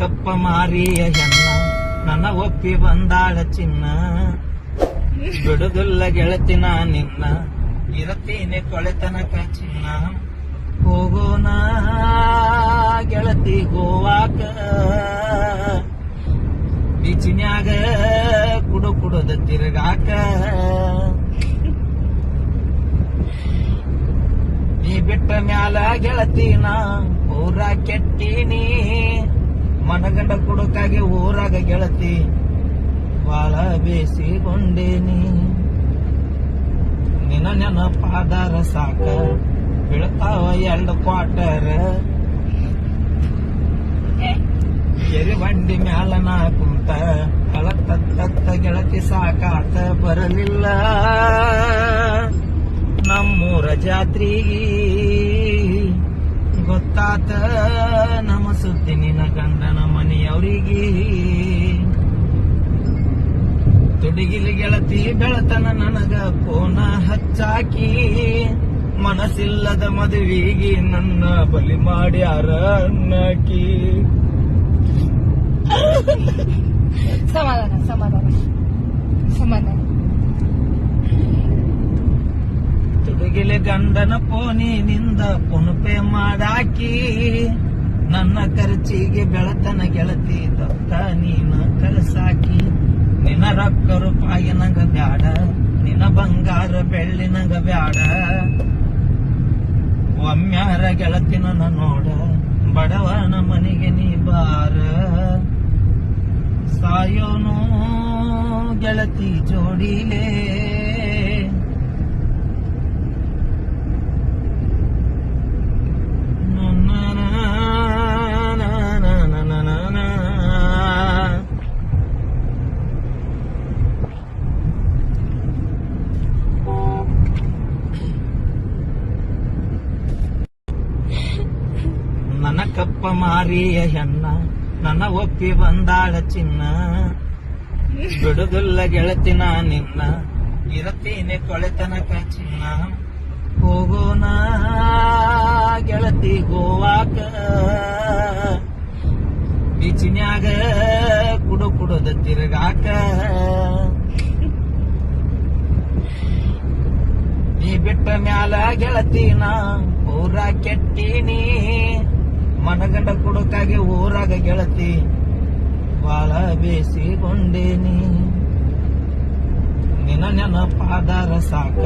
ಕಪ್ಪ ಮಾರಿಯ ಹೆಣ್ಣ, ನನ್ನ ಒಪ್ಪಿ ಬಂದಾಳ ಚಿನ್ನ. ಬಿಡುದಿಲ್ಲ ಗೆಳತಿನ ನಿನ್ನ, ಇರತೀನಿ ಕೊಳೆತನಕ ಚಿನ್ನ. ಹೋಗೋಣ ಗೆಳತಿ ಗೋವಾಕ. ಬೀಚಿನ್ಯಾಗ ಕುಡು ಕುಡದ ತಿರುಗಾಕ. ನೀ ಬಿಟ್ಟ ಮ್ಯಾಲ ಗೆಳತಿನ, ಊರ ಕೆಟ್ಟಿನಿ. ಮನಗಂಡ ಕುಡುಕಾಗಿ ಊರಾಗ ಗೆಳತಿ, ಬಾಳ ಬೇಸಿಗೊಂಡೇನಿ. ನಿನ್ನ ನೆನಪಾದಾರ ಸಾಕ, ಬೀಳ್ತಾವ ಎರಡು ಕ್ವಾರ್ಟರ್ ಎರಿ ಬಂಡಿ ಮ್ಯಾಲ ನಾ ಕುಂತ ಕಳತತ್ತ ಗೆಳತಿ ಸಾಕಾತ ಬರಲಿಲ್ಲ. ನಮ್ಮೂರ ಜಾತ್ರಿಗಿ ಮನೆಯವ್ರಿಗೆ ತುಡಿಗಿಲಿ ಗೆಳತಿ ಬೆಳತನ ನನಗ ಕೋನ ಹಚ್ಚಾಕಿ. ಮನಸ್ಸಿಲ್ಲದ ಮದುವೆಗೆ ನನ್ನ ಬಲಿ ಮಾಡ್ಯಾರ ಅನ್ನಕಿ ಸಮಾಧಾನ ಸಮಾಧಾನ ಸಮಾಧಾನ. ತುಡುಗಿಲೆ ಗಂಡನ ಪೋನಿನಿಂದ ಪುನಪೆ ಮಾಡಾಕಿ. ನನ್ನ ಖರ್ಚಿಗೆ ಬೆಳತನ ಗೆಳತಿ ದೊಕ್ಕ ನೀನ ಕಲಸಾಕಿ, ನಿನ್ನ ರೊಕ್ಕ ರೂಪಾಯಿ ನಂಗ ಬ್ಯಾಡ, ನಿನ್ನ ಬಂಗಾರ ಬೆಳ್ಳಿ ನಂಗ ಬ್ಯಾಡ. ಒಮ್ಮ್ಯಾರ ಗೆಳತಿನ ನೋಡ, ಬಡವನ ಮನೆಗೆ ನೀ ಬಾರ. ಸಾಯೋನು ಗೆಳತಿ ಜೋಡಿಲೇ ನನ್ನ ಕಪ್ಪ ಮಾರಿಯ ಹೆಣ್ಣ, ನನ್ನ ಒಪ್ಪಿ ಬಂದಾಳ ಚಿನ್ನ. ಬಿಡುದಿಲ್ಲ ಗೆಳತಿನ ನಿನ್ನ, ಇರತೀನಿ ಕೊಳೆತನಕ ಚಿನ್ನ. ಹೋಗೋಣ ಗೆಳತಿ ಗೋವಾಕ ಬೀಚಿನ್ಯಾಗ ಕುಡು ಕುಡುದ ತಿರುಗಾಕ. ನೀ ಬಿಟ್ಟ ಮ್ಯಾಲ ಗೆಳತಿನ ಊರ ಕೆಟ್ಟಿನಿ. ಮನಗಂಡ ಕುಡಕಾಗಿ ಊರಾಗ ಗೆಳತಿ. ಬಾಳ ಬೇಸಿಗೊಂಡೇನಿ. ನಿನ್ನ ನೆನಪಾದಾರ ಸಾಕ.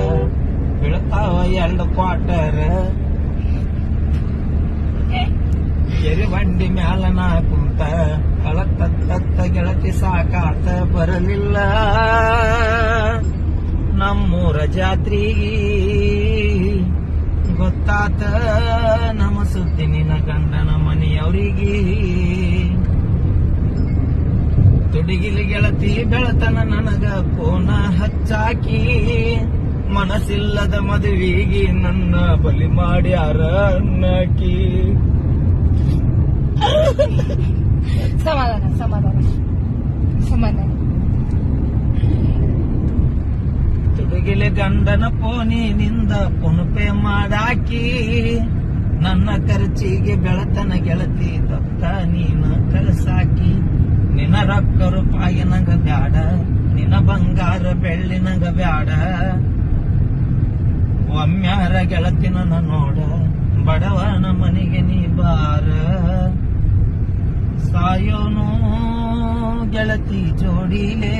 ಬೀಳ್ತಾವ ಎರಡು ಕ್ವಾರ್ಟರ್ ಎರಿ ಬಂಡಿ ಮ್ಯಾಲ ನಾ ಕುಂತ. ಕಳತತ್ತ ಗೆಳತಿ ಸಾಕಾತ ಬರಲಿಲ್ಲ. ನಮ್ಮೂರ ಜಾತ್ರಿಗಿ ಗೊತ್ತಾತ ನಮ ಸುದ್ದಿ ನಿನ್ನ ಗಂಡನ ಮನೆಯವರಿಗೆ. ತುಡಿಗಿಲಿ ಗೆಳತಿ ಬೆಳತನ ನನಗ ಕೋನ ಹಚ್ಚಾಕಿ. ಮನಸ್ಸಿಲ್ಲದ ಮದುವೆಗೆ ನನ್ನ ಬಲಿ ಮಾಡ್ಯಾರ ಅನ್ನಕಿ. ಸಮಾಧಾನ ಸಮಾಧಾನ ಸಮಾಧಾನ. ತುಡುಗಿಲೆ ಗಂಡನ ಪೋನಿನಿಂದ ಪುನಪೆ ಮಾಡಾಕಿ, ನನ್ನ ಖರ್ಚಿಗೆ ಬೆಳತನ ಗೆಳತಿ ದತ್ತ ನೀನ ಕಲಸಾಕಿ. ನಿನ್ನ ರೊಕ್ಕ ರೂಪಾಯಿ ನಂಗ ಬ್ಯಾಡ, ನಿನ್ನ ಬಂಗಾರ ಬೆಳ್ಳಿ ನಂಗ ಬ್ಯಾಡ. ಒಮ್ಮ್ಯಾರ ಗೆಳತಿನ ನೋಡ, ಬಡವನ ಮನೆಗೆ ನೀ ಬಾರ. ಸಾಯೋನು ಗೆಳತಿ ಜೋಡಿಲೇ